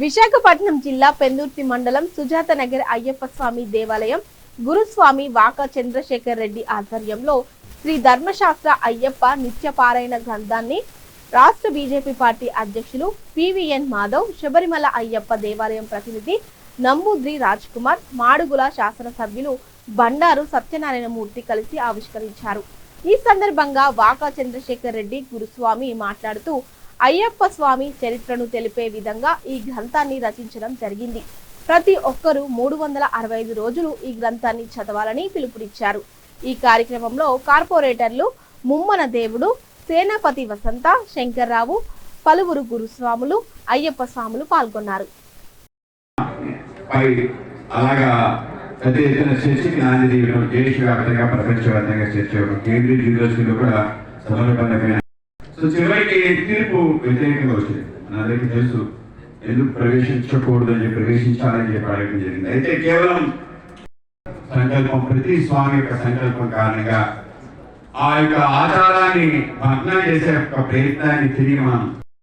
విశాఖపట్నం జిల్లా పెందుర్తి మండలం సుజాత నగర్ అయ్యప్ప స్వామి దేవాలయం గురుస్వామి వాక చంద్రశేఖర్ రెడ్డి ఆధ్వర్యంలో శ్రీ ధర్మశాస్త్ర అయ్యప్ప నిత్యపారాయణ గ్రంథాన్ని రాష్ట్ర బీజేపీ పార్టీ అధ్యక్షులు పివిఎన్ మాధవ్ శబరిమల అయ్యప్ప దేవాలయం ప్రతినిధి నంబూద్రి రాజ్ కుమార్ మాడుగుల శాసనసభ్యులు బండారు సత్యనారాయణ మూర్తి కలిసి ఆవిష్కరించారు. ఈ సందర్భంగా వాకా చంద్రశేఖర్ రెడ్డి గురుస్వామి మాట్లాడుతూ అయ్యప్ప స్వామి చరిత్రను తెలిపే విధంగా ఈ గ్రంథాన్ని రచించడం జరిగింది. ప్రతి ఒక్కరూ మూడు వందల అరవై ఐదు రోజులు ఈ గ్రంథాన్ని చదవాలని పిలుపునిచ్చారు. ఈ కార్యక్రమంలో కార్పొరేటర్లు ముమ్మన దేవుడు సేనాపతి వసంత శంకర్రావు పలువురు గురుస్వాములు అయ్యప్ప స్వాములు పాల్గొన్నారు. అలాగా పెద్ద ఎత్తున నాంది దేశవ్యాప్తంగా ప్రపంచవ్యాప్తంగా చర్చ కేంద్రీయ యూనివర్సిటీలో కూడా సమర్పణమైన సో చివరికి తీర్పు వ్యతిరేకంగా వచ్చింది. అందరికీ తెలుసు ఎందుకు ప్రవేశించకూడదు అని ప్రవేశించాలని చెప్పి అడగడం జరిగింది. అయితే కేవలం సంకల్పం ప్రతి స్వామి యొక్క సంకల్పం కారణంగా ఆ యొక్క ఆచారాన్ని భగ్నం చేసే ఒక ప్రయత్నాన్ని తిరిగి మనం